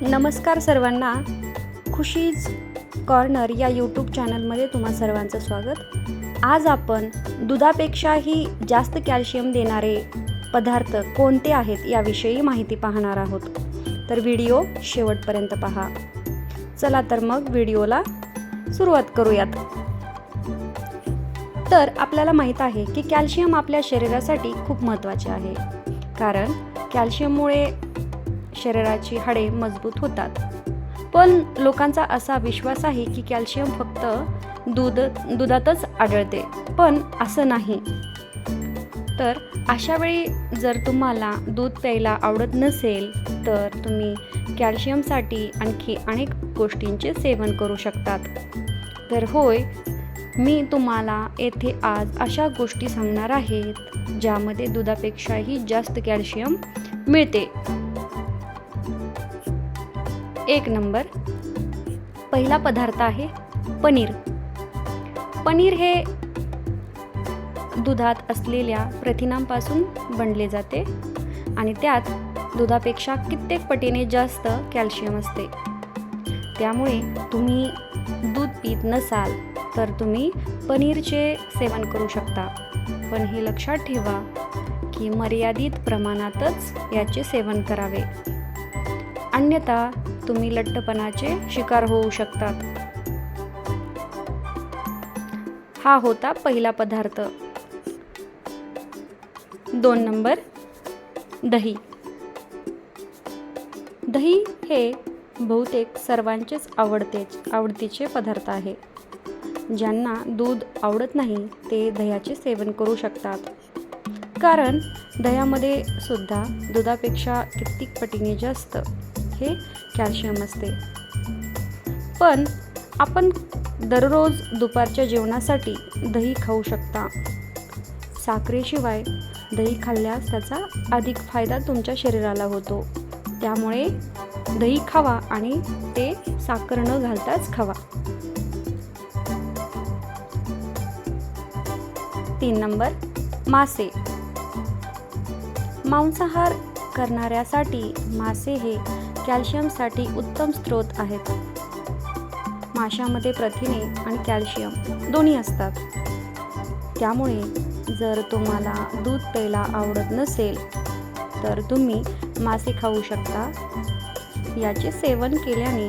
नमस्कार सर्वांना. खुशीज कॉर्नर या यूट्यूब चॅनलमध्ये तुम्हा सर्वांचं स्वागत. आज आपण दुधापेक्षाही जास्त कॅल्शियम देणारे पदार्थ कोणते आहेत याविषयी माहिती पाहणार आहोत. तर व्हिडिओ शेवटपर्यंत पहा. चला तर मग व्हिडिओला सुरुवात करूयात. तर आपल्याला माहीत आहे की कॅल्शियम आपल्या शरीरासाठी खूप महत्त्वाचे आहे. कारण कॅल्शियममुळे शरीराची हाडे मजबूत होतात. पण लोकांचा असा विश्वास आहे की कॅल्शियम फक्त दूध दुधातच आढळते पण असं नाही. तर अशा वेळी जर तुम्हाला दूध प्यायला आवडत नसेल तर तुम्ही कॅल्शियमसाठी आणखी अनेक गोष्टींचे सेवन करू शकतात. तर होय मी तुम्हाला येथे आज अशा गोष्टी सांगणार आहेत ज्यामध्ये दुधापेक्षाही जास्त कॅल्शियम मिळते. एक नंबर. पहिला पदार्थ आहे पनीर. पनीर हे दुधात असलेल्या प्रथिनांपासून बनले जाते आणि त्यात दुधापेक्षा कित्येक पटीने जास्त कॅल्शियम असते. त्यामुळे तुम्ही दूध पीत नसाल तर तुम्ही पनीरचे सेवन करू शकता. पण हे लक्षात ठेवा की मर्यादित प्रमाणातच याचे सेवन करावे. अन्यथा तुम्ही लठ्ठपणाचे शिकार होऊ शकतात. हा होता पहिला पदार्थ. दोन नंबर दही. दही हे बहुतेक सर्वांचेच आवडतेच आवडतीचे पदार्थ आहे. ज्यांना दूध आवडत नाही ते दह्याचे सेवन करू शकतात. कारण दह्यामध्ये सुद्धा दुधापेक्षा कित्येक पटीने जास्त हे कॅल्शियम असते. पण आपण दररोज दुपारच्या जेवणासाठी दही खाऊ शकता. साखरेशिवाय दही खाल्ल्यास त्याचा अधिक फायदा तुमच्या शरीराला होतो. त्यामुळे दही खावा आणि ते साखर न घालताच खावा. तीन नंबर मासे. मांसाहार करणाऱ्यासाठी मासे हे कॅल्शियमसाठी उत्तम स्रोत आहेत. माशामध्ये प्रथिने आणि कॅल्शियम दोन्ही असतात. त्यामुळे जर तुम्हाला दूध प्यायला आवडत नसेल तर तुम्ही मासे खाऊ शकता. याचे सेवन केल्याने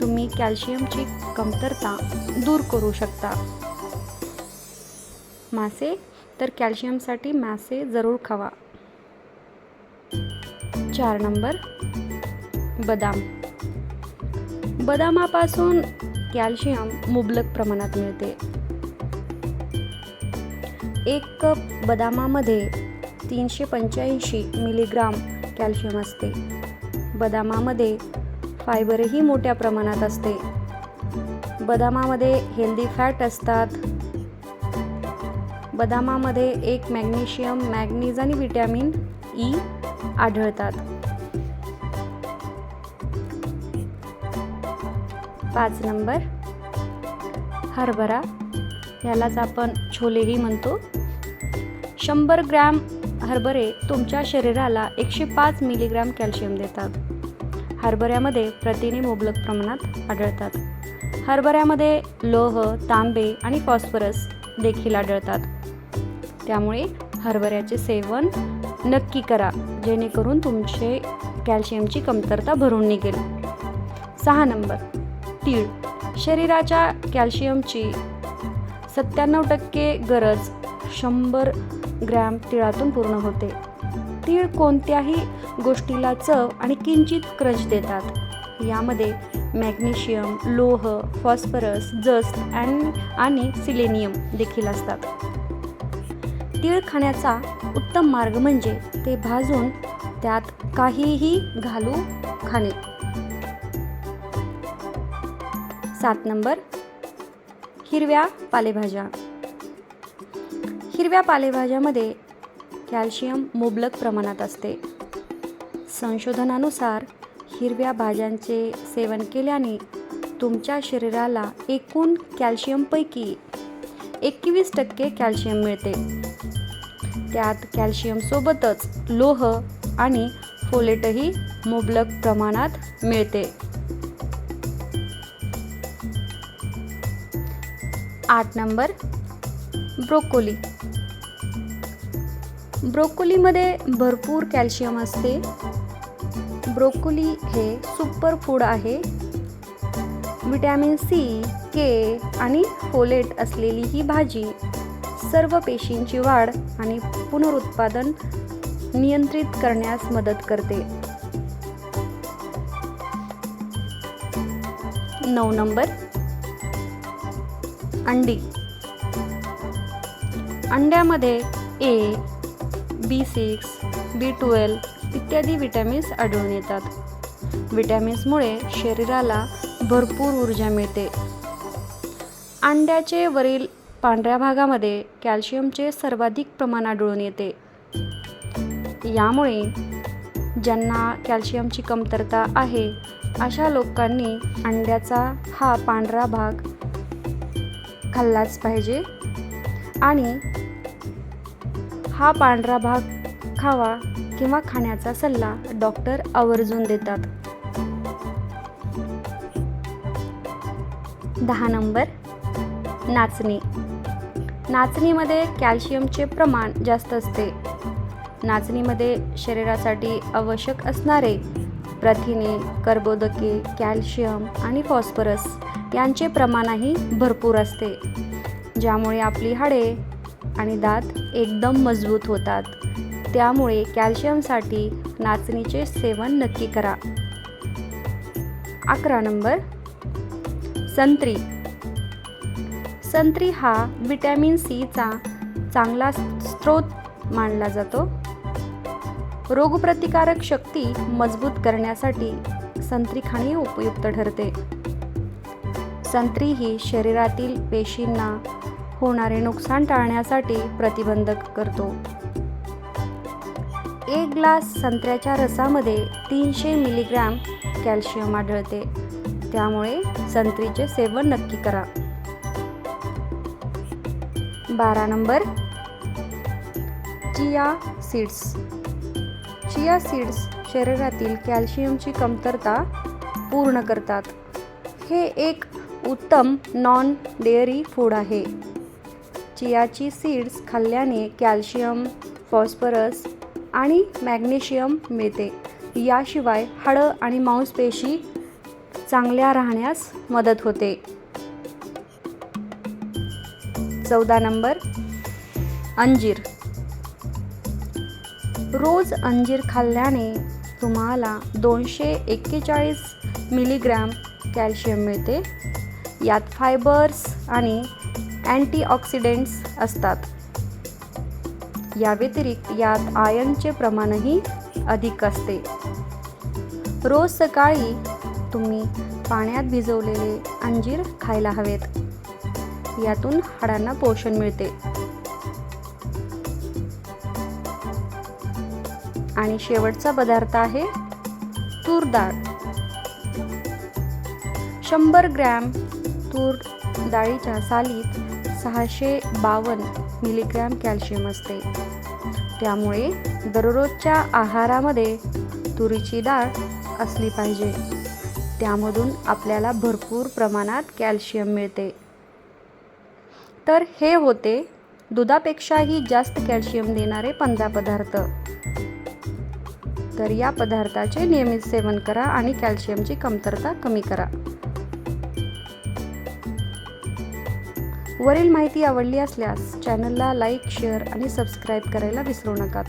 तुम्ही कॅल्शियमची कमतरता दूर करू शकता. मासे तर कॅल्शियमसाठी मासे जरूर खावा. चार नंबर. बदाम. बदामापासून कॅल्शियम मुबलक प्रमाणात मिळते. एक कप बदामामध्ये तीनशे पंच्याऐंशी मिलीग्राम कॅल्शियम असते. बदामामध्ये फायबरही मोठ्या प्रमाणात असते. बदामामध्ये हेल्दी फॅट असतात. बदामामध्ये एक मॅग्नेशियम मॅग्नीज आणि व्हिटॅमिन ई आढळतात. पाच नंबर. हरभरा यालाच आपण छोलेही म्हणतो. शंभर ग्रॅम हरभरे तुमच्या शरीराला एकशे पाच मिलीग्रॅम कॅल्शियम देतात. हरभऱ्यामध्ये प्रथिने मुबलक प्रमाणात आढळतात. हरभऱ्यामध्ये लोह तांबे आणि फॉस्फरस देखील आढळतात. त्यामुळे हरभऱ्याचे सेवन नक्की करा जेणेकरून तुमचे कॅल्शियमची कमतरता भरून निघेल. सहा नंबर तीळ. शरीराच्या कॅल्शियमची सत्त्याण्णव टक्के गरज शंभर ग्रॅम तिळातून पूर्ण होते. तीळ कोणत्याही गोष्टीला चव आणि किंचित क्रश देतात. यामध्ये मॅग्नेशियम लोह फॉस्फरस जस्त अँड आणि सिलेनियम देखील असतात. तीळ खाण्याचा उत्तम मार्ग म्हणजे ते भाजून त्यात काहीही घालू खाणे. सात नंबर. हिरव्या पालेभाज्या. हिरव्या पालेभाज्यामध्ये कॅल्शियम मुबलक प्रमाणात असते. संशोधनानुसार हिरव्या भाज्यांचे सेवन केल्याने तुमच्या शरीराला एकूण कॅल्शियमपैकी एकवीस टक्के कॅल्शियम मिळते. त्यात कॅल्शियमसोबतच लोह आणि फोलेटही मुबलक प्रमाणात मिळते. आठ नंबर ब्रोकोली. ब्रोकोलीमध्ये भरपूर कॅल्शियम असते. ब्रोकोली हे सुपर फूड आहे. विटॅमिन सी के आणि फोलेट असलेली ही भाजी सर्व पेशींची वाढ आणि पुनरुत्पादन नियंत्रित करण्यास मदत करते. नऊ नंबर. अंडी. अंड्यामध्ये A B six B twelve इत्यादी विटॅमिन्स आढळून येतात. विटॅमिन्समुळे शरीराला भरपूर ऊर्जा मिळते. अंड्याचे वरील पांढऱ्या भागामध्ये कॅल्शियमचे सर्वाधिक प्रमाण आढळून येते. यामुळे ज्यांना कॅल्शियमची कमतरता आहे अशा लोकांनी अंड्याचा हा पांढरा भाग खाल्लाच पाहिजे आणि हा पांढरा भाग खावा किंवा खाण्याचा सल्ला डॉक्टर आवर्जून देतात. दहा नंबर नाचणी. नाचणीमध्ये कॅल्शियमचे प्रमाण जास्त असते. नाचणीमध्ये शरीरासाठी आवश्यक असणारे प्रथिने कर्बोदके कॅल्शियम आणि फॉस्फरस यांचे प्रमाणही भरपूर असते. ज्यामुळे आपली हाडे आणि दात एकदम मजबूत होतात. त्यामुळे कॅल्शियमसाठी नाचणीचे सेवन नक्की करा. अकरा नंबर संत्री. संत्री हा विटॅमिन सीचा चांगला स्रोत मानला जातो. रोगप्रतिकारक शक्ती मजबूत करण्यासाठी संत्री खाणे उपयुक्त ठरते. संत्री ही शरीरातील पेशींना होणारे नुकसान टाळण्यासाठी प्रतिबंधक करतो. एक ग्लास संत्र्याच्या रसामध्ये तीनशे मिलीग्रॅम कॅल्शियम आढळते. त्यामुळे संत्रीचे सेवन नक्की करा. बारा number. Chia seeds. Chia seeds शरीरातील कॅल्शियमची कमतरता पूर्ण करतात. हे एक उत्तम नॉन डेअरी फूड आहे. चियाची सीड्स खाल्ल्याने कॅल्शियम फॉस्फरस आणि मॅग्नेशियम मिळते. याशिवाय हाडं आणि मांसपेशी चांगल्या राहण्यास मदत होते. चौदा नंबर अंजीर. रोज अंजीर खाल्ल्याने तुम्हाला दोनशे एक्केचाळीस मिलीग्रॅम कॅल्शियम मिळते. यात फायबर्स आणि अँटीऑक्सिडेंट्स असतात. या व्यतिरिक्त यात आयनचे प्रमाणही अधिक असते. रोज सकाळी तुम्ही पाण्यात भिजवलेले अंजीर खायला हवेत. यातून हाडांना पोषण मिळते. आणि शेवटचा पदार्थ आहे तूर डाळ. शंभर ग्रॅम तूर डाळीच्या सालीत सहाशे बावन्न मिलीग्रॅम कॅल्शियम असते. त्यामुळे दररोजच्या आहारामध्ये तुरीची डाळ असली पाहिजे. त्यामधून आपल्याला भरपूर प्रमाणात कॅल्शियम मिळते. तर हे होते दुधापेक्षाही जास्त कॅल्शियम देणारे पंधरा पदार्थ. तर या पदार्थाचे नियमित सेवन करा आणि कॅल्शियमची कमतरता कमी करा. वरील माहिती आवडली असल्यास चॅनलला लाईक शेअर आणि सबस्क्राईब करायला विसरू नका.